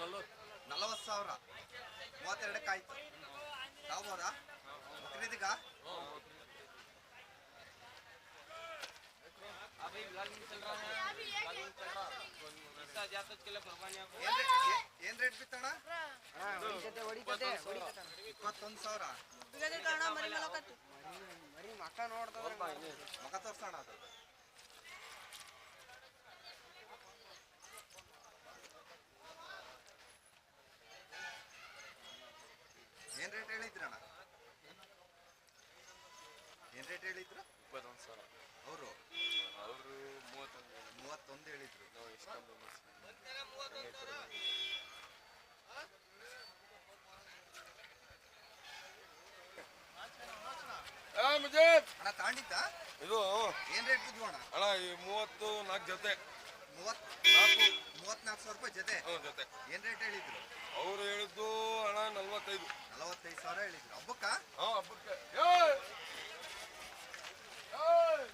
ನಲ್ವತ್ತು ನಲವತ್ತು ಸಾವಿರ. ಮೂವತ್ತೆರಡಕ್ಕೆ ಆಯ್ತು. ತಗೋಬೋದಾ ಬಕ್ರೀದಿಗ ಏನ್ ರೇಟ್ ಬಿತ್ತಣ ಇಪ್ಪತ್ತೊಂದು ಸಾವಿರ. ಮಕ ತೋರ್ಸೋಣ ಅದು. ತಾಂಡಿದ್ದ ಇದು ಏನ್ ರೇಟ್ ಬಿದ್ವು ಅಣ್ಣ ಅಣ್ಣ ಈ ಮೂವತ್ತು ನಾಲ್ಕು ಜೊತೆ. ಮೂವತ್ ನಾಲ್ಕು. ಮೂವತ್ನಾಲ್ಕು ಸಾವಿರ ರೂಪಾಯಿ ಜೊತೆ? ಹ್ಞೂ ಜೊತೆ. ಏನ್ ರೇಟ್ ಹೇಳಿದ್ರು? ಅವ್ರು ಹೇಳಿದ್ದು ಅಣ್ಣ ನಲ್ವತ್ತೈದು. ನಲವತ್ತೈದು ಸಾವಿರ ಹೇಳಿದ್ರು. ಹಬ್ಬಕ್ಕ? ಹಾಂ ಹಬ್ಬಕ್ಕೆ. ಏಯ್! ಏಯ್!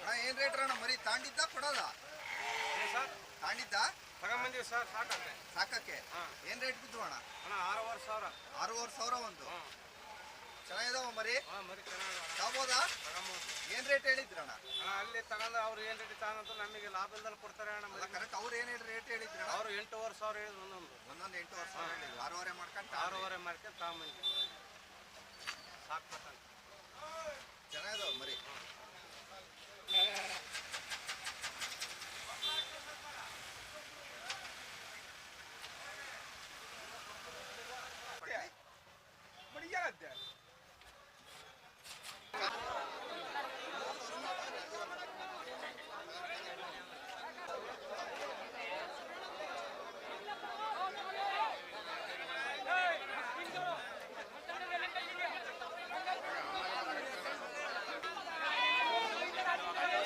ಅಣ್ಣ ಏನ್ ರೇಟ್ ಅಣ್ಣ ಮರಿ ತಾಂಡಿದ್ದ ಕೊಡೋದ? ಸರ್. ತಾಂಡಿದ್ದ? ತಗೊಂಬಂದಿವಿ ಸರ್. ಸಾಕಂತೆ ಸಾಕಕ್ಕೆ? ಏನ್ ರೇಟ್ ಬಿದ್ದು ಅಣ್ಣ? ಅಣ್ಣ ಆರೂವರೆ ಸಾವಿರ. ಆರೂವರೆ ಸಾವಿರ ಒಂದು. ಚೆನ್ನಾಗಿದಾವ ಮರಿ? ಹಾಂ ಮರಿ ಚೆನ್ನಾಗಿ ತಗೋಬೋದಾ? ತಗೊಂಬೋದು. ಏನ್ ರೇಟ್ ಹೇಳಿದ್ರಣ್ಣ ಅಣ್ಣ ಅಲ್ಲಿ ತಗೊಂಡು ಅವ್ರು ಏನು ರೇಟ್ ತಗೊಂಡು ನಮಗೆ ಲಾಭದಲ್ಲಿ ಕೊಡ್ತಾರೆ ಅಣ್ಣ ಮರಿ. ಕರೆಕ್ಟ್ ಅವ್ರು ಏನ್ ರೇಟ್ ಹೇಳಿದ್ರಣ್ಣ ಅವರು ಎಂಟೂವರೆ ಸಾವಿರ ಹೇಳಿದ್ರು ಒಂದೊಂದು. ಒಂದೊಂದು ಎಂಟೂವರೆ ಸಾವಿರ ಹೇಳಿದ್ರು. ಆರೂವರೆ ಮಾಡ್ಕೊಂಡು ಆರೂವರೆ ಮಾಡ್ಕೊಂಡು ತಗೊಂಬಂದಿ ಸಾಕ್ಬೇಕಂತ ಚೆನ್ನಾಗಿದಾವ ಮರಿ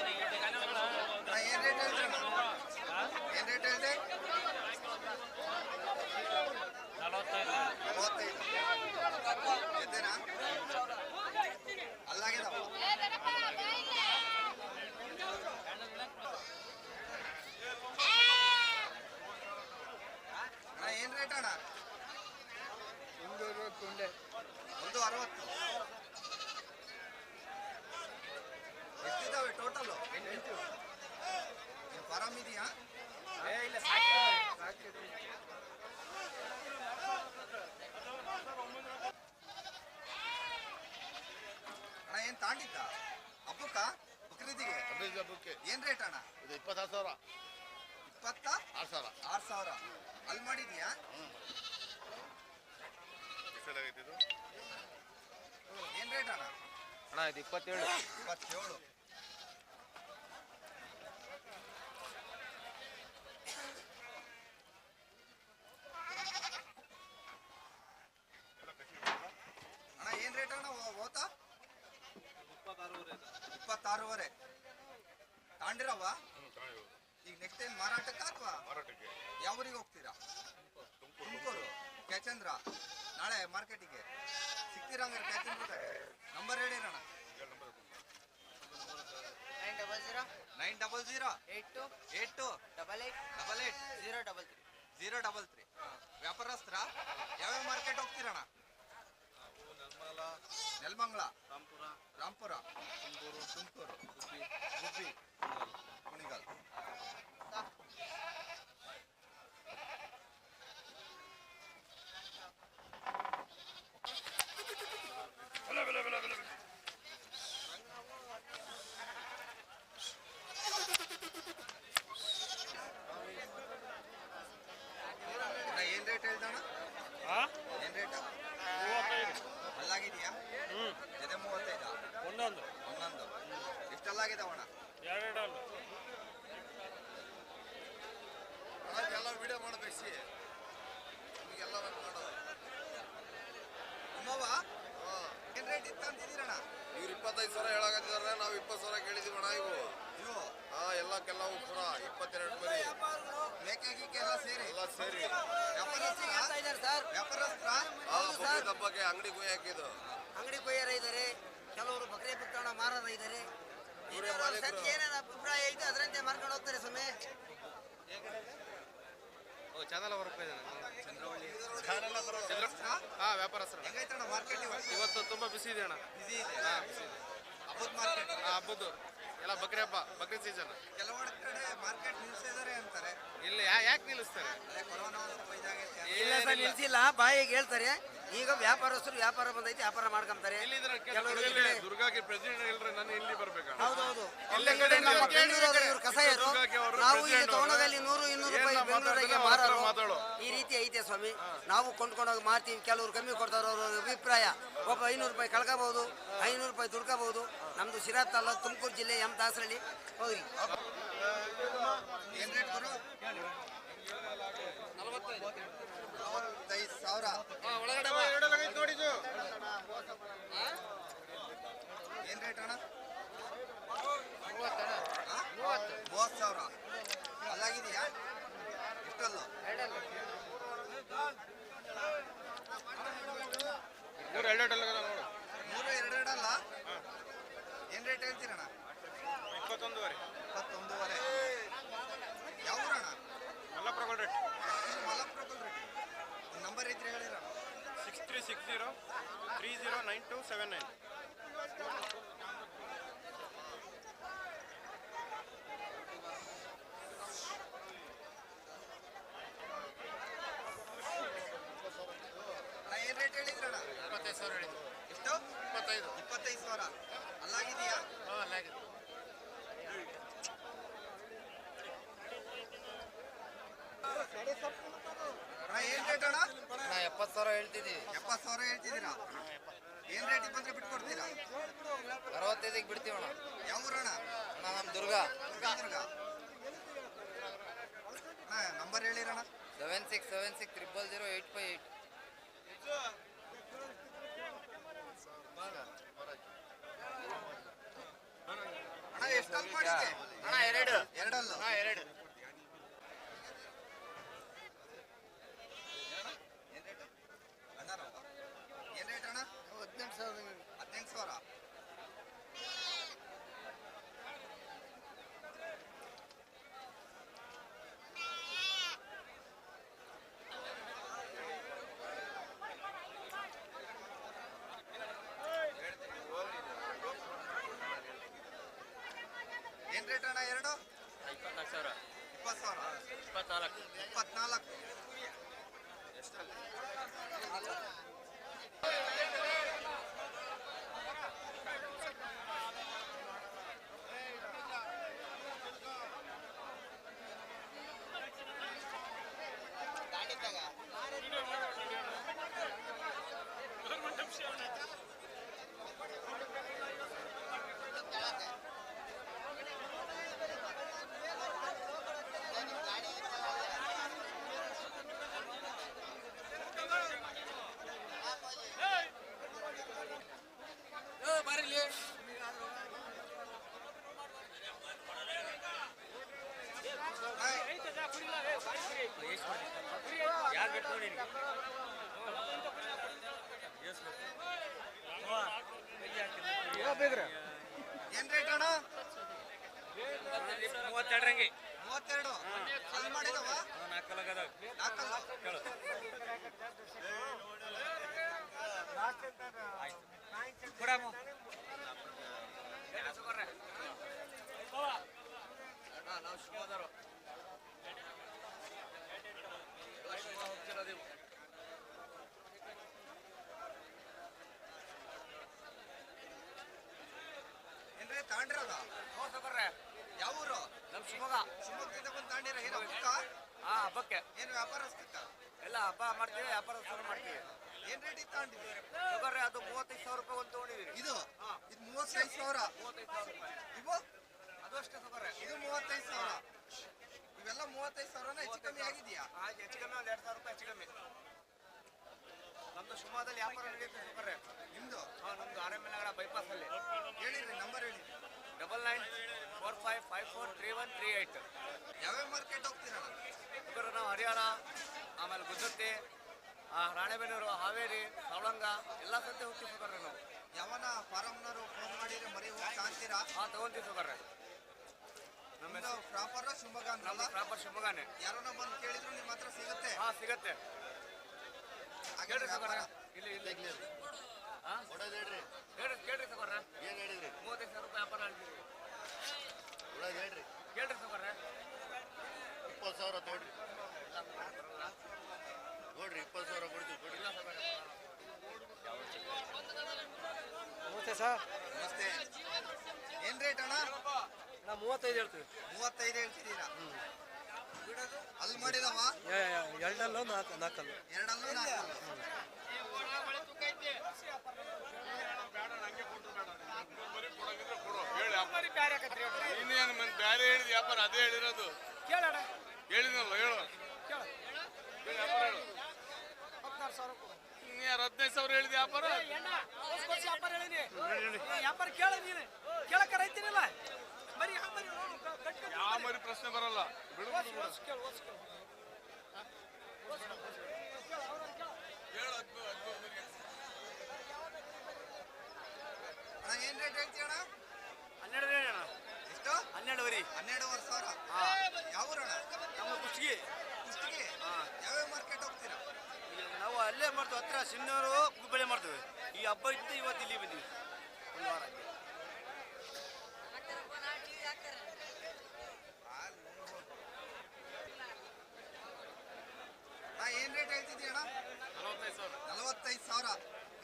ಅಣ್ಣ ಏನ್ ರೇಟ್ ಹೇಳಿದ್ರಣ್ಣ ಏನ್ ರೇಟ್ ಹೇಳಿದೆ ಮೂವತ್ತೈದು ಎದ್ದೇನಾ ಅಲ್ಲಾಗಿದಾವ ಅಣ್ಣ ಏನ್ ರೇಟ್ ಅಣ್ಣ ಒಂದು ಅರವತ್ತು. ಎಷ್ಟಿದಾವೆ ಟೋಟಲ್ ಫಾರಮ್ ಇದೆಯಾ? ಅಣ್ಣ ಏನ್ ತಾಂಡಿದ್ದ? ಹಬ್ಬಕ್ಕ? ಬಕ್ರೀದಿಗೆ? ಹದಿನೈದು ಹಬ್ಬಕ್ಕೆ. ಏನ್ ರೇಟ್ ಅಣ್ಣ? ಇದು ಇಪ್ಪತ್ತಾರು ಸಾವಿರ. ಇಪ್ಪತ್ತ? ಆರು ಸಾವಿರ. ಆರು ಸಾವಿರ. ಅಲ್ಲಿ ಮಾಡಿದ್ಯಾ? ಎಷ್ಟಾಗೈತೆ ಇದು? ಏನ್ ರೇಟ್ ಅಣ್ಣ? ಅಣ್ಣ ಇದು ಇಪ್ಪತ್ತೇಳು. ಇಪ್ಪತ್ತೇಳು. ಅಣ್ಣ ಏನ್ ರೇಟ್ ಅಣ್ಣ ಓತಾ ಇಪ್ಪತ್ತಾರೂವರೆ ತಾಂಡಿರವ ಈಗ ನೆಕ್ಸ್ಟ್ ಟೈಮ್ ಮಾರಾಟಕ್ಕ ಅಥವಾ? ಮಾರಾಟಕ್ಕೆ. ಯಾವ ಊರಿಗೆ ಹೋಗ್ತೀರಾ? ತುಮಕೂರು. ಕ್ಯಾಚಂದ್ರ ನಾಳೆ ಮಾರ್ಕೆಟಿಗೆ. ಸಿಗ್ತೀರಾ number ಹೇಳಿರಣ್ಣ nine double zero nine double zero eight two eight two double eight double eight zero double three zero double three ವ್ಯಾಪಾರಸ್ತ್ರ ಯಾವ್ಯಾವ ಮಾರ್ಕೆಟ್ ಹೋಗ್ತೀರಣ್ಣ ನೆಲಮಂಗಲ. ರಾಮ್ಪುರ. ರಾಂಪುರ ತುಮಕೂರು. ತುಮಕೂರು. ಗುಬ್ಬಿ. ಗುಬ್ಬಿ ಕುಣಿಗಲ್ ಅಣ್ಣ, ಏನ್ ರೇಟ್ ಹೇಳ್ದಣ್ಣ ಏನ್ ರೇಟ್ ಅಲ್ಲಾಗಿದೆಯಾ ಜೊತೆ ಮೂವತ್ತೈದಾ ಒಂದೊಂದು ಒಂದೊಂದು ಎಷ್ಟಲ್ಲಾಗಿದಾವಣ್ಣ ಎರಡು ಎಲ್ಲ ವಿಡಿಯೋ ಮಾಡಬೇಕು ನಿಮಗೆಲ್ಲ ಮಾಡೋದು ನಿಮ್ಮವ್ವ ಏನ್ ರೇಟ್ ಇತ್ತು ಅಂತಿದ್ದೀರಣ್ಣ ಇವ್ರು ಇಪ್ಪತ್ತೈದು ಸಾವಿರ ಹೇಳಾಕತ್ತಿದಾರೆ ನಾವು ಇಪ್ಪತ್ತು ಸಾವಿರ ಕೇಳಿದೀವಿ ಅಣ್ಣ ಇವು. ಇವು? ಹಾ ಎಲ್ಲಕ್ಕೆಲ್ಲ ಪುರ ಇಪ್ಪತ್ತೆರಡು ಮರಿ ಮೇಕೆ ಗೀಕೆ ಎಲ್ಲ ಸೇರಿ? ಎಲ್ಲ ಸೇರಿ. ವ್ಯಾಪಾರಸ್ತ್ರ? ಇದ್ದಾರೆ ಸರ್. ವ್ಯಾಪಾರಸ್ತ್ರ? ಆ ಬಕ್ರೀದ್ ಹಬ್ಬಕ್ಕೆ ಅಂಗಡಿ ಗುಯ್ ಹಾಕಿದ್ದು. ಅಂಗಡಿ ಕೊಯ್ಯರ ಇದ್ದಾರೆ ಕೆಲವರು ಬಕರಿ ಬಿತ್ತೋಣ ಮಾರರ ಇದ್ದಾರೆ ಏನೇನು ಅಭಿಪ್ರಾಯ ಐತೆ ಅದರಂತೆ ಮಾರ್ಕೊಂಡು ಹೋಗ್ತಾರೆ ಸಮಯ ಓ ಚಾನಲ್ ವರ್ಕ್ ಹಾ ವ್ಯಾಪಾರಸ್ಥರು ಹೆಂಗೈತಣ್ಣ ಮಾರ್ಕೆಟ್ ಇವತ್ತು ತುಂಬಾ ಬಿಸಿ ಇದೆ ಅಣ್ಣ. ಬಿಸಿ ಇದೆ. ಹಾ ಬಿಸಿ ಇದೆ. ಹಬ್ಬದ್ದು. ಎಲ್ಲ ಬಕ್ರಿ ಹಬ್ಬ ಬಕ್ರಿ ಸೀಸನ್ ಕೆಲವೊಂದು ಕಡೆ ಮಾರ್ಕೆಟ್ ನಿಲ್ಸಿದ್ದಾರೆ ಅಂತಾರೆ. ಇಲ್ಲಿ ಯಾ ಯಾಕೆ ನಿಲ್ಲಿಸ್ತಾರೆ? ಇಲ್ಲ ಸರ್ ನಿಲ್ಸಿಲ್ಲ. ಬಾಯಿಗೆ ಹೇಳ್ತಾರೆ. ಈಗ ವ್ಯಾಪಾರಸ್ಥರು ವ್ಯಾಪಾರ ಬಂದೈತಿ ವ್ಯಾಪಾರ ಮಾಡ್ಕೊಂತಾರೆ. ಕೆಲವರು ಈ ಕಡೆ- ದುರ್ಗಾಗೆ ಪ್ರೆಸಿಡೆಂಟ್ ಹೇಳ್ರೆ ನಾನು ಇಲ್ಲಿ ಬರ್ಬೇಕಾ ಹೌದೌದು. ಇಲ್ಲೇ ಈ ಕಡೆ ನಮ್ಮ ಕೇಳಿ, ಇವ್ರು ಕಸಾಯರು ದುರ್ಗಾಕ್ಕೆ ಅವರು ನಾವು ಈಗ president ಅವರು. ನೂರು ಇನ್ನೂರು ರೂಪಾಯಿ ಬೆಂಗಳೂರಿಗೆ ಮಾತಾಡ್ತಾರೆ, ಅವ್ರ ಹತ್ರ ಮಾರೋರು. ಈ ರೀತಿ ಐತೆ ಸ್ವಾಮಿ. ನಾವು ಕೊಂಡ್ಕೊಂಡೋಗಿ ಮಾರ್ತೀವಿ ಕೆಲವರು ಕಮ್ಮಿ ಕೊಡ್ತಾರೆ ಅವ್ರ ಅಭಿಪ್ರಾಯ. ಒಬ್ಬ ಐನೂರು ರೂಪಾಯಿ ಕಳ್ಕೋಬಹುದು ಐನೂರು ರೂಪಾಯಿ ದುಡ್ಕೋಬಹುದು ನಮ್ದು ಶಿರಾ ತಾಲೂಕು ತುಮಕೂರು ಜಿಲ್ಲೆ ಎಂ ದಾಸರಳ್ಳಿ. ಹೋಗ್ರಿ. ಏನ್ ರೇಟ್ ಗುರು ನಲವತ್ತೈದು ಸಾವಿರ ಏನ್ ರೇಟ್ ಅಣ್ಣ? ಮೂವತ್ತು. ಸಾವಿರ. ಅಲ್ಲಾಗಿದೆಯಾ? ಇಷ್ಟಲ್ಲ ಮೂರು ಎರಡು ನೋಡು. ಮೂರು ಎರಡು ಎರಡಲ್ಲ ಏನ್ ರೇಟ್ ಹೇಳ್ತೀರಣ್ಣ? ಇಪ್ಪತ್ತೊಂದುವರೆ. ಇಪ್ಪತ್ತೊಂದೂವರೆ ಯಾವ ಊರಣ್ಣ ಮಲ್ಲಪ್ರಗೋಳ ರೇಟ್ ಇದು ಮಲಪ್ರಭುಲ್ ರೇಟ್ ಒಂದು ನಂಬರ್ ಇದ್ರೆ ಹೇಳಿರಣ್ಣ six three six zero three zero nine two seven nine ಅಣ್ಣ ಏನ್ ರೇಟ್ ಹೇಳಿದ್ರಣ್ಣ ಇಪ್ಪತ್ತೈದು ಸಾವಿರ ಹೇಳಿದ್ದು ಎಷ್ಟು ಇಪ್ಪತ್ತೈದು ಇಪ್ಪತ್ತೈದು ಸಾವಿರ ಅಲ್ಲಾಗಿದೆಯಾ ಹಾಂ ಅಲ್ಲಾಗಿದೆ ಅಣ್ಣ ಏನ್ ರೇಟ್ ಅಣ್ಣ ನಾ ಎಪ್ಪತ್ತು ಸಾವಿರ ಹೇಳ್ತಿದ್ದೀವಿ ಎಪ್ಪತ್ತು ಸಾವಿರ ಹೇಳ್ತಿದ್ದೀರಾ? ಏನ್ ರೇಟಿಗೆ ಬಂದ್ರೆ ಬಿಟ್ಕೊಡ್ತೀರಾ? ಅರವತ್ತೈದಿಗೆ ಬಿಡ್ತೀವಣ್ಣ. ಯಾವ ಊರಣ್ಣ? ನಮ್ಮ ದುರ್ಗ. ಚಿತ್ರದುರ್ಗ ಅಣ್ಣ number ಹೇಳಿರಣ್ಣ. Seven six seven six triple zero eight five eight ಅಣ್ಣ ಎಷ್ಟಲ್ಲಿ ಮಾಡಿದ್ದೆ ಅಣ್ಣ ಎರಡು. ಎರಡಲ್ಲ. ಹಾಂ ಎರಡು ಏನ್ ರೇಟ್ ಅಣ್ಣಾರವ್ವ? ಏನ್ ರೇಟ್ ಅಣ್ಣ ಹದಿನೆಂಟು ಸಾವಿರ ಹದಿನೆಂಟು ಸಾವಿರ ಏನ್ ರೇಟ್ ಅಣ್ಣ ಎರಡು? ಇಪ್ಪತ್ನಾಲ್ಕು ಸಾವಿರ. ಇಪ್ಪತ್ತು ಸಾವಿರ. ಇಪ್ಪತ್ನಾಲ್ಕು. ಇಪ್ಪತ್ನಾಲ್ಕು ಯಾರು ಬೇಕು ನೋಡಿ ಏನ್ ರೇಟ್ ಅಣ್ಣ ಮೂವತ್ತೆರಡು ರಂಗಿ ಮೂವತ್ತೆರಡು. ಅಲ್ಲಿ ಮಾಡಿದವ? ನಾಲ್ಕಲ್ಲ ನಾಲ್ಕಲ್ಲ. ಕೇಳು. ಕೊಡಮ್ಮ ನಾವು ಶಿವಮೊಗ್ಗದವರು ಶಿವಮೊಗ್ಗ ಹೋಗ್ತಿರೋದು ಏನ್ರಿ ತಾಂಡಿರೋದ ಯಾವ ಊರು ನಮ್ಮ ಶಿವಮೊಗ್ಗ ಶಿವಮೊಗ್ಗದಿಂದ ಬಂದು ತಾಂಡಿರ ಏನೋ ಬುಕ್ಕ ಹಾ ಹಬ್ಬಕ್ಕೆ. ಏನು ವ್ಯಾಪಾರಸ್ಥಕ್ಕ? ಎಲ್ಲ ಹಬ್ಬ ಮಾಡ್ತೀವಿ ವ್ಯಾಪಾರ ಶುರು ಮಾಡ್ತೀವಿ. ಏನ್ ರೇಟಿಗೆ ತಾಂಡಿದ್ರಿ ತಗೋರಿ ಅದು ಮೂವತ್ತೈದು ಸಾವಿರ ರೂಪಾಯಿ ಒಂದು ತೊಗೊಂಡಿದ್ದೀರಿ ಇದು? ಇದು ಮೂವತ್ತೈದು ಸಾವಿರ? ಮೂವತ್ತೈದು ಸಾವಿರ ರೂಪಾಯಿ. ಇವು? ಅದು ಅಷ್ಟೇ ತಗೋರಿ ಇದು ಮೂವತ್ತೈದು ಸಾವಿರ. ಇವೆಲ್ಲ ಮೂವತ್ತೈದು ಸಾವಿರನ ಹೆಚ್ಚು ಕಮ್ಮಿ ಆಗಿದೆಯಾ? ಹೆಚ್ಚು ಕಮ್ಮಿ ಒಂದು ಎರಡು ಸಾವಿರ ರೂಪಾಯಿ ಹೆಚ್ಚು ಕಮ್ಮಿ. ನಮ್ದು ಶಿವಮೊಗ್ಗದಲ್ಲಿ ವ್ಯಾಪಾರ ನಡೆಯುತ್ತೆ ತಗೋರಿ ನಿಮ್ದು? ಹಾಂ ನಮ್ದು R M L Nagar bypass ಅಲ್ಲಿ. ಹೇಳಿರಿ ನಂಬರ್ ಹೇಳಿ double nine four five five four three one three eight ಯಾವ್ಯಾವ ಮಾರ್ಕೆಟ್ ಹೋಗ್ತೀರಾ ನಾವು ಹರಿಯಾಣ ಆಮೇಲೆ ಗುಜರಾತಿ ಆ, ರಾಣೆಬೆನ್ನೂರು ಹಾವೇರಿ ಸವಳಂಗ ಎಲ್ಲ ಸತಿ ಹೋಗ್ತೀವಿ ತಗೋರಿ ನಾವು. ಯಾವನ ಫಾರಮ್ನವರು ಫೋನ್ ಮಾಡಿದ್ರೆ ಮರಿ ಹೋಗಿ ಕಾಣ್ತೀರಾ? ಹಾಂ ತಗೊಂತೀವಿ ತಗೋರಿ ನಮ್ಮ ಪ್ರಾಪರ್ ಶಿವಮೊಗ್ಗ ನಮ್ಮ ಪ್ರಾಪರ್ ಶಿವಮೊಗ್ಗನೇ. ಯಾರನ್ನ ಬಂದು ಕೇಳಿದ್ರು ನಿಮ್ಮ ಹತ್ರ ಸಿಗುತ್ತೆ. ಹಾ ಸಿಗತ್ತೆ. ಹಾಗೆ ಕೇಳ್ರಿ ಇಲ್ಲಿ ಇಲ್ಲ. ಇಲ್ಲಿ ಹಾ? ಹೇಳ್ರಿ. ಕೇಳ್ರಿ ಸಗೋರ ಏನ್ ಹೇಳಿದ್ರಿ? ಮೂವತ್ತೈದು ಸಾವಿರ ರೂಪಾಯಿ ವ್ಯಾಪಾರ ಹೇಳ್ತೀವಿ ಒಳಗೆ ಹೇಳ್ರಿ. ಕೇಳ್ರಿ ಇಪ್ಪತ್ತು ಸಾವಿರ ತಗೊಳ್ರಿ. ನೋಡ್ರಿ ಇಪ್ಪತ್ತು ಸಾವಿರ ಕೊಡ್ತೀವಿ ಕೊಡಿ ನಮಸ್ತೆ ಸರ್. ನಮಸ್ತೆ. ಏನ್ ರೇಟ್ ಅಣ್ಣ? ನಾವು ಮೂವತ್ತೈದು ಹೇಳ್ತೀವಿ. ಮೂವತ್ತೈದು ಹೇಳ್ತಿದ್ದೀರಾ? ಅಲ್ಲಿ ಮಾಡಿದವ? ಎರಡಲ್ಲೂ ನಾಲ್ಕು ನಾಲ್ಕಲ್ಲು? ಎರಡಲ್ಲೂ ನಾಲ್ಕಲ್ಲೂ? ಇನ್ನೇನು ಮತ್ತೆ ಬ್ಯಾರೆ ಹೇಳಿದ ವ್ಯಾಪಾರ ಅದೇ ಹೇಳಿರೋದು? ಕೇಳೋಣ ಹೇಳಿದ್ನಲ್ಲ ಹೇಳು. ಕೇಳ. ಹೇಳು ವ್ಯಾಪಾರ ಹೇಳು. ಹದಿನಾರು ಸಾವಿರ ಕೊಡು. ಹದಿನೈದು ಸಾವಿರ ಹೇಳಿದ ವ್ಯಾಪಾರ? ಎಣ್ಣ ಕೊಡ್ಸಿ ವ್ಯಾಪಾರ ಹೇಳಿನಿ ವ್ಯಾಪಾರ ಕೇಳ ನೀನು. ಕೇಳಕ್ಕ ರೈತನಿಲ್ಲ. ಬರೀ ನೋಡು, ಕ- ಕಟ್ ಯಾವ ಮರಿ. ಪ್ರಶ್ನೆ ಬರಲ್ಲ. ಬಿಡು ಓದ್ಸು, ಓದ್ಸು ಕೇಳು, ಓದ್ಸು ಕೇಳು. ಹೇಳು ಹತ್ತು ಹತ್ತು ಅಣ್ಣ ಏನ್ ರೇಟ್ ಹೇಳ್ತೀಯ ಅಣ್ಣ ಹನ್ನೆರಡು ಎಷ್ಟು ಹನ್ನೆರಡುವರೆ ಹನ್ನೆರಡುವರೆ ಸಾವಿರ? ಯಾವ ನಮ್ಮ ಕುಷ್ಟಗಿ. ಕುಷ್ಟಗಿ? ಯಾವ್ಯಾವ ಮಾರ್ಕೆಟ್ ಹೋಗ್ತೀರಾ? ನಾವು ಅಲ್ಲೇ ಮಾಡ್ತೀವಿ ಹತ್ರ ಸಿನ್ನೂರು ಹುಬ್ಬಳ್ಳಿ ಮಾಡ್ತೀವಿ. ಈ ಹಬ್ಬ ಇತ್ತು ಇವತ್ತು ಇಲ್ಲಿ ಬಂದೀವಿ. ಒಂದು ವಾರ. ಏನ್ ರೇಟ್ ಹೇಳ್ತಿದ್ದೀಯ ಅಣ್ಣ ನಲವತ್ತೈದು ಸಾವಿರ. ನಲವತ್ತೈದು ಸಾವಿರ.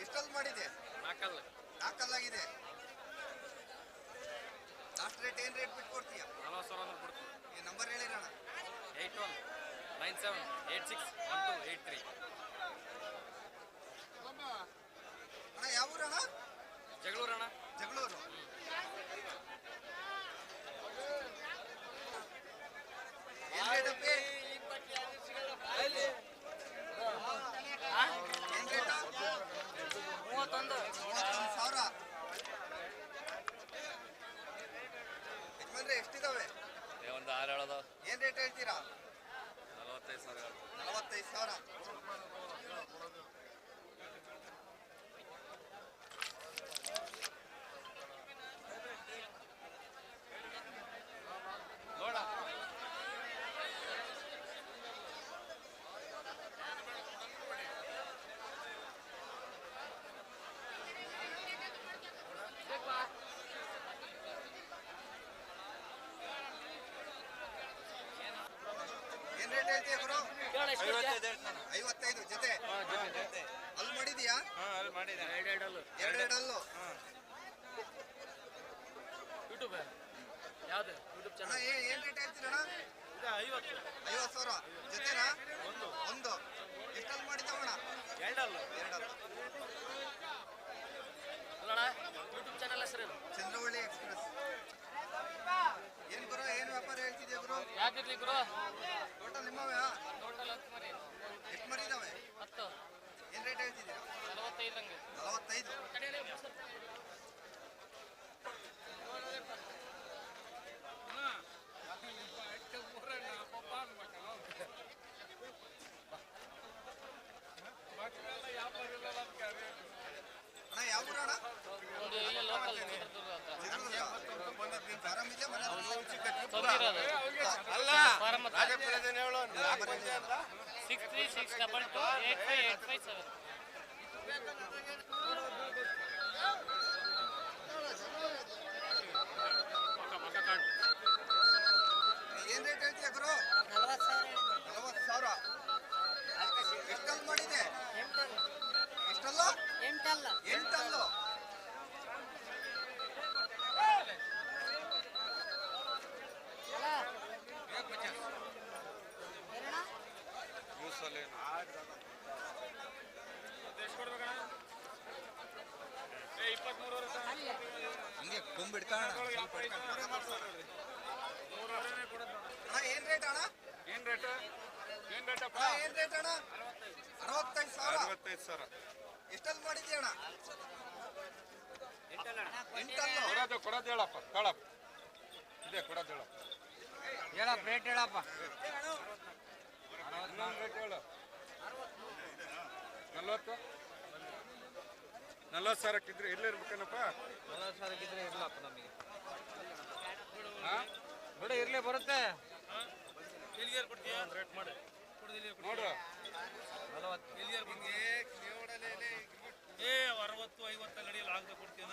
ಎಷ್ಟಲ್ಲಿ ಮಾಡಿದೆ ನಾಲ್ಕಲ್ಲ. ನಾಲ್ಕಲ್ಲಾಗಿದೆ. ಲಾಸ್ಟ್ ರೇಟ್ ಏನ್ ರೇಟ್ ಬಿಟ್ಕೊಡ್ತೀಯ? ನಲವತ್ತು ಸಾವಿರ ಅಂದ್ರೆ ಕೊಡ್ತೀವಿ ಈ number ಹೇಳಿರಣ್ಣ eight one nine seven eight six one two eight three. ಅಣ್ಣ ಯಾವ ಊರಣ್ಣ? ಜಗಳೂರು ಅಣ್ಣ ಜಗಳೂರು. ಏನ್ ರೇಟ್ ಅಪ್ಪಿ? ಏನ್ ರೇಟ್ ಮೂವತ್ತೊಂದು ಮೂವತ್ತೊಂದು ಸಾವಿರ ಎಷ್ಟಿದಾವೆ? ಒಂದು ಆರು ಹೇಳೋದು. ಏನ್ ರೇಟ್ ಹೇಳ್ತೀರಾ? ನಲವತ್ತೈದು ಸಾವಿರ ನಲವತ್ತೈದು ಸಾವಿರ ನೋಡ ಏನ್ ರೇಟ್ ಹೇಳ್ತೀಯ ಗುರು ಐವತ್ತೈದು ಜೊತೆ. ಅಲ್ಲಿ ಮಾಡಿದ್ಯಾ? ಅಲ್ಲಿ ಮಾಡಿದೆ ಎರಡು ಎರಡು ಎರಡೆರಡಲ್ಲು ಯೂಟ್ಯೂಬ್ ಯಾವ್ದು? ಯೂಟ್ಯೂಬ್ ಏ- ಏನ್ ರೇಟ್ ಹೇಳ್ತೀರಣ್ಣ? ಇದು ಐವತ್ತು. ಐವತ್ತು ಸಾವಿರ. ಜೊತೆನಾ? ಒಂದು. ಒಂದು. ಎಷ್ಟಲ್ಲಿ ಮಾಡಿದವಣ್ಣ ಎರಡಲ್ಲ. ಎರಡಲ್ಲ. ಅಲ್ಲಣ್ಣ ಯೂಟ್ಯೂಬ್ ಚಾನಲ್ ಹೆಸರೇನು? ಚಂದ್ರವಳ್ಳಿ ಎಕ್ಸ್ಪ್ರೆಸ್ ಏನ್ ಗುರು ಏನ್ ವ್ಯಾಪಾರ ಹೇಳ್ತಿದ್ಯಾ ಗುರು? ಯಾಕಿರ್ಲಿ ಗುರು? ಟೋಟಲ್ ನಿಮ್ಮವೇ ಟೋಟಲ್ ಹತ್ತು ಮರಿ ಎಷ್ಟು ಮರಿದಾವೆ six three six double two eight five eight five seven ನಲವತ್ತು ಸಾವಿರ. ಎಷ್ಟಲ್ಲಿ ಮಾಡಿದೆ? ಎಂಟಲ್ಲ. ಎಂಟಲ್ಲು? ಹಂಗೆ ಕೊಂಬ್ ಹಿಡ್ಕೊಳ್ಳೋಣ ಸ್ವಲ್ಪ ಹಿಡ್ಕೊಂಡು. ಅಣ್ಣ ಏನ್ ರೇಟ್ ಅಣ್ಣ? ಏನ್ ರೇಟ್ ಏನ್ ರೇಟ ಅಣ್ಣ ಏನ್ ರೇಟ್ ಅಣ್ಣ? ಅರವತ್ತೈದು ಸಾವಿರ. ಅರವತ್ತೈದು ಸಾವಿರ. ಎಷ್ಟಲ್ಲಿ ಮಾಡಿದ್ಯ ಅಣ್ಣ? ಎಂಟಲ್ಲು ಕೊಡೋದು ಕೊಡೋದು ಹೇಳಪ್ಪ ಕೊಡಪ್ಪ ಇದೆ ಕೊಡೋದು ಹೇಳಪ್ಪ ಹೇಳಪ್ಪ ರೇಟ್ ಹೇಳಪ್ಪ. ಇನ್ನೊಂದು ರೇಟ್ ಹೇಳು. ನಲ್ವತ್ತು? ನಲ್ವತ್ತು ಸಾವಿರಕ್ಕಿದ್ರೆ ಇಲ್ಲೇ ಇರ್ಬೇಕೇನಪ್ಪ? ನಲವತ್ತು ಸಾವಿರಕ್ಕಿದ್ರೆ ಇರಲಪ್ಪ ನಮಗೆ. ಹಾ? ಇರಲೇ ಬರುತ್ತೆ. ಏ ಅರವತ್ತು ಐವತ್ತು ನಡೆಯಲ್ಲ ಆಗದೆ ಕೊಡ್ತೀನ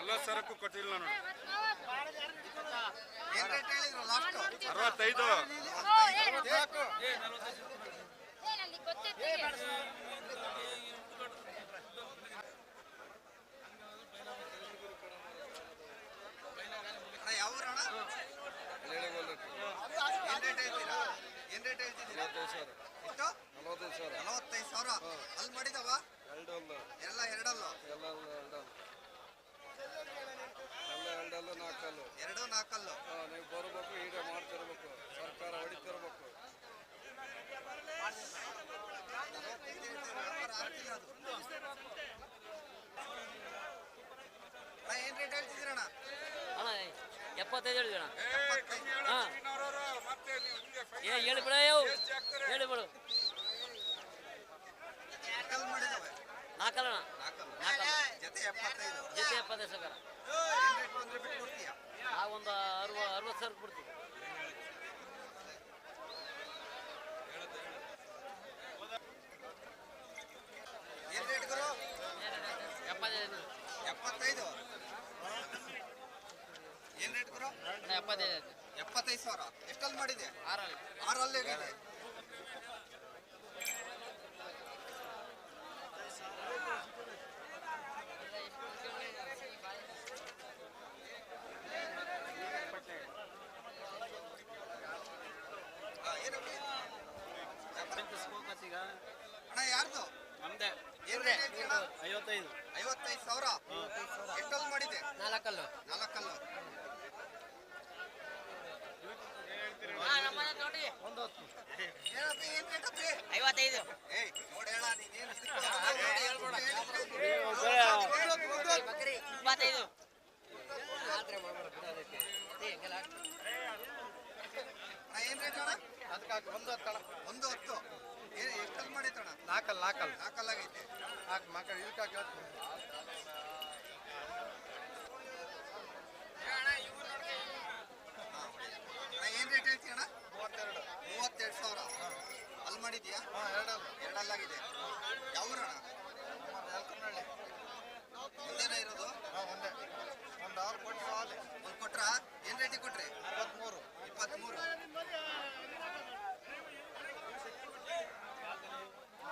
ಎಲ್ಲ ಸರಕು ಕೊಟ್ಟಿಲ್ಲ ಲಾಸ್ಟ್ ಅರವತ್ತೈದು. ಏನ್ ರೇಟ್ ಹೇಳ್ತೀರಾ? ಏನ್ ರೇಟ್ ಹೇಳ್ತಿದ್ದೀರಾ? ನಲವತ್ತೈದು ಸಾವಿರ. ನಲವತ್ತೈದು ಸಾವಿರ? ಅಲ್ಲಿ ಮಾಡಿದವ? ಎರಡಲ್ಲ. ಎಲ್ಲ ಎರಡಲ್ಲು? ಎಲ್ಲ ಎರಡಲ್ಲ. ಎಲ್ಲ ಎರಡಲ್ಲ ನಾಲ್ಕಲ್ಲು. ಎರಡು ನಾಲ್ಕಲ್ಲು? ನೀವು ಬರಬೇಕು ಈಗ ಮಾಡ್ತಿರ್ಬೇಕು. ಸರ್ಕಾರ ಹೊಡಿತಿರ್ಬೇಕು. ಏನ್ ರೇಟ್ ಹೇಳ್ತಿದ್ದೀರಣ್ಣ ಅಣ್ಣ? ಎಪ್ಪತ್ತೈದು ಹೇಳಿದಣ್ಣ ಹಾಂ. ಏ ಹೇಳಿ ಬಿಡ ಹೇಳಿ ಬಿಡು ಎಷ್ಟಲ್ಲಿ ಮಾಡಿದವೆ ನಾಲ್ಕಲ್ಲ ಜೊತೆ ಎಪ್ಪತ್ತೈದು. ಸಾವಿರ ಒಂದು ನಾವೊಂದು ಅರವ ಅರವತ್ತು ಸಾವಿರ ಕೊಡ್ತೀವಿ. ಎಪ್ಪತ್ತೈದು. ಎಪ್ಪತ್ತೈದು? ಏನ್ ರೇಟ್ ಗುರು? ಎಪ್ಪತ್ತೈದು ಎಪ್ಪತ್ತೈದು ಸಾವಿರ. ಎಷ್ಟಲ್ಲಿ ಮಾಡಿದೆ? ಆರಲ್ಲಿ. ಆರಲ್ಲಿ ಅಣ್ಣ ಯಾರ್ದು? ನಮ್ದೆ. ಏನ್ ರೇಟ್ ಹೇಳ್ತೀಯಣ್ಣ? ಐವತ್ತೈದು. ಐವತ್ತೈದು ಸಾವಿರ? ಎಷ್ಟಲ್ಲಿ ಮಾಡಿದೆ ನಾಲ್ಕಲ್ಲು. ನಾಲ್ಕಲ್ಲು. ಐವತ್ತೈದು. ಅಣ್ಣ, ಏನ್ ರೇಟ್ ಅಣ್ಣ? ಅದಕ್ಕೆ ಒಂದು ಹತ್ತಣ ಒಂದು ಹತ್ತು. ಎಷ್ಟಲ್ಲಿ ಮಾಡೈತಣ್ಣ ನಾಲ್ಕಲ್ಲ ನಾಲ್ಕಲ್ಲ ನಾಲ್ಕಲ್ಲಾಗೈತೆ ನಾಲ್ಕು ಮಕ್ಕಳು ಇದಕ್ಕೆ ಹಾಕಿ ಏನ್ ರೇಟ್ ಹೇಳ್ತೀಯ ಅಣ್ಣ ಮೂವತ್ತೆರಡು. ಮೂವತ್ತೆರಡು ಸಾವಿರ. ಅಲ್ಲಿ ಮಾಡಿದ್ಯಾ? ಹಾಂ ಎರಡಲ್ಲ. ಎರಡಲ್ಲಾಗಿದೆ ಆಗಿದೆ. ಊರಣ್ಣ ಅಣ್ಣ ಒಂದೇನ ಇರೋದು? ಹಾಂ ಒಂದೇ. ಒಂದು ಆರು ಕೋಟಿ ಸಾಲೆ. ಒಂದು ಕೊಟ್ರಾ? ಏನು ರೇಟಿಗೆ ಕೊಟ್ರಿ? ಇಪ್ಪತ್ತ್ಮೂರು ಇಪ್ಪತ್ತ್ಮೂರು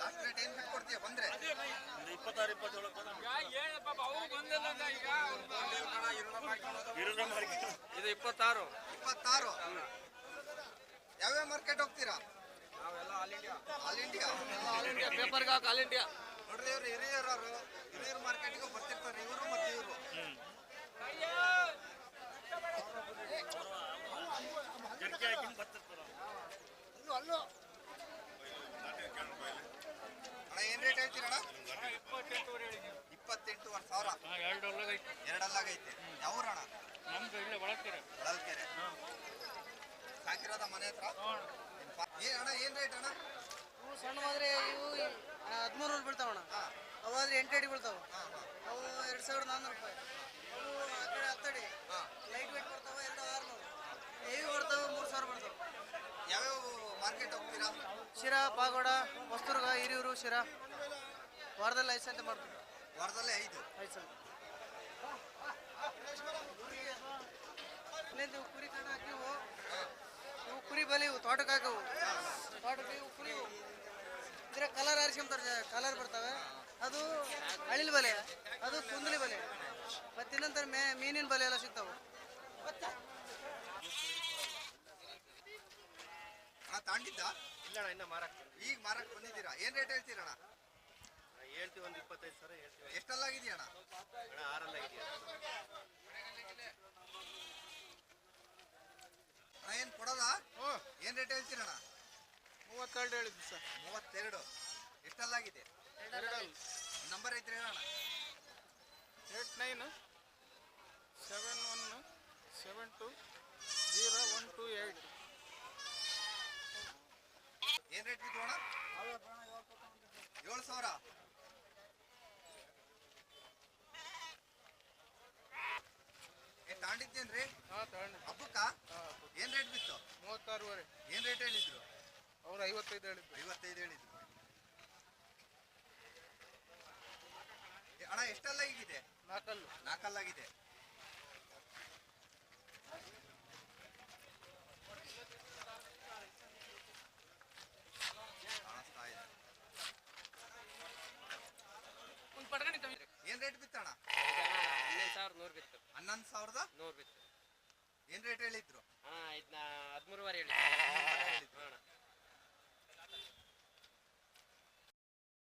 ಲಾಸ್ಟ್ ರೇಟ್ ಏನ್ ಬಿಟ್ಟು ಕೊಡ್ತೀಯ ಬಂದ್ರೆ ಇಪ್ಪತ್ತಾರು ಇಪ್ಪತ್ತೇಳು ಇದು ಇಪ್ಪತ್ತಾರು ಇಪ್ಪತ್ತಾರು ಯಾವ್ಯಾವ ಮಾರ್ಕೆಟ್ ಹೋಗ್ತೀರಾ ನಾವೆಲ್ಲ all India all India all India ಪೇಪರ್ಗೆ ಹಾಕಿ ಆಲ್ ಇಂಡಿಯಾ ನೋಡ್ರಿ ಇವ್ರು ಹಿರಿಯರವರು ಹಿರಿಯರ ಮಾರ್ಕೆಟ್ಗೆ ಬರ್ತಿರ್ತಾರೆ ಇವರು ಮತ್ತೆ ಇವರು ಅಲ್ಲೂ ಬರ್ತಿರ್ತಾರ ಅಣ್ಣ ಏನ್ ರೇಟ್ ಹೇಳ್ತೀರಣ್ಣ ಇಪ್ಪತ್ತೆಂಟುವರೆ ಸಾವಿರ. ಎರಡಲ್ಲಾಗೈತೆ. ಯಾವೂರಣ್ಣ ಹೊಳಲ್ಕೆರೆ. ಇರೋದ ಮನೆ ಹತ್ರ? ಏ ಅಣ್ಣ ಏನ್ ರೇಟ್ ಅಣ್ಣ? ಇವು ಸಣ್ಣ ಹೋದ್ರೆ ಇವು ಹದಿಮೂರು ನೂರು ಬೀಳ್ತಾವಣ್ಣ ಅವಾದ್ರೆ ಎಂಟು ಅಡಿ ಬೀಳ್ತಾವ. ಅವು ಎರಡು ಸಾವಿರದ ನಾನ್ನೂರು ರೂಪಾಯಿ. ಅವು ಆ ಕಡೆ ಹತ್ತಡಿ ಲೈಟ್ ವೇಟ್ ಬರ್ತಾವ ಎರಡು ಆರುನೂರು. ಹೆವಿ ಬರ್ತಾವ ಮೂರು ಸಾವಿರ ಬರ್ತಾವ. ಯಾವ್ಯಾವ ಮಾರ್ಕೆಟ್ ಹೋಗ್ತೀರಾ? ಶಿರಾ ಪಾಗೋಡ ಹೊಸ್ತುರ್ಗ ಹಿರಿಯೂರು ಶಿರಾ. ವಾರದಲ್ಲಿ ಐದು ಸಂತೆ ಮಾಡ್ತೀವಿ. ವಾರದಲ್ಲಿ ಐದು? ಐದು ಸಂತೆ ಇಲ್ಲಿಂದ ಕುರಿ ಕಣ ಹಾಕಿವು ಇವು ಕುರಿ ಬಲಿ ಇವು ತೋಟಕ್ಕೆ ಹಾಕವು ತೋಟಕ್ಕೆ ಇವು ಕುರಿ ಇದ್ರೆ ಕಲರ್ ಆರಿಸ್ಕೊಂತಾರೆ ಕಲರ್ ಬರ್ತವೆ. ಅದು ಅಳಿಲ್ ಬಲೆ ಅದು ಕುಂದಲಿ ಬಲೆ. ಮತ್ತೆ ಇನ್ನೊಂಥರ ಮೇ ಮೀನಿನ ಬಲೆ ಎಲ್ಲ ಸಿಗ್ತಾವೆ. ಅಣ್ಣ ತಾಂಡಿದ್ದ ಇಲ್ಲ ಇನ್ನ ಮಾರಕ್ ಈಗ ಮಾರಕ್ ಬಂದಿದ್ದೀರಾ? ಏನ್ ರೇಟ್ ಹೇಳ್ತೀರಣ್ಣ ಹೇಳ್ತೀವಿ ಒಂದು ಇಪ್ಪತ್ತೈದು ಸಾವಿರ ಹೇಳ್ತೀವಿ. ಎಷ್ಟಲ್ಲಾಗಿದೆಯಣ್ಣ ಅಣ್ಣ? ಆರಲ್ಲ ಇದೆಯಾ ಅಣ್ಣ ಏನ್ ಕೊಡೋದಾ? ಏನು ರೇಟ್ ಹೇಳ್ತೀರಣ್ಣ ಮೂವತ್ತೆರಡು ಹೇಳಿದ್ವಿ ಸರ್. ಮೂವತ್ತೆರಡು. ಎಷ್ಟಲ್ಲಾಗಿದೆ? ನಂಬರ್ ಐತ್ರಿ ಹೇಳೋಣ eight nine seven one seven two zero one two eight ಏನ್ ರೇಟ್ ಬಿದ್ದು ಅಣ್ಣ? ಏಳು ಸಾವಿರ. ಏ ತಾಂಡಿದ್ದೇನ್ರಿ ಹಬ್ಬಕ್ಕ? ಏನ್ ರೇಟ್ ಬಿತ್ತು? ಮೂವತ್ತಾರೂವರೆ. ಏನ್ ರೇಟ್ ಹೇಳಿದ್ರು? ಅವ್ರು ಐವತ್ತೈದು ಹೇಳಿದ್ರು. ಐವತ್ತೈದು ಹೇಳಿದ್ರು. ಅಣ್ಣ ಅಣ್ಣ ಎಷ್ಟೆಲ್ಲ ಈಗಿದೆ? ನಾಲ್ಕಲ್ಲು. ನಾಲ್ಕಲ್ಲಾಗಿದೆ.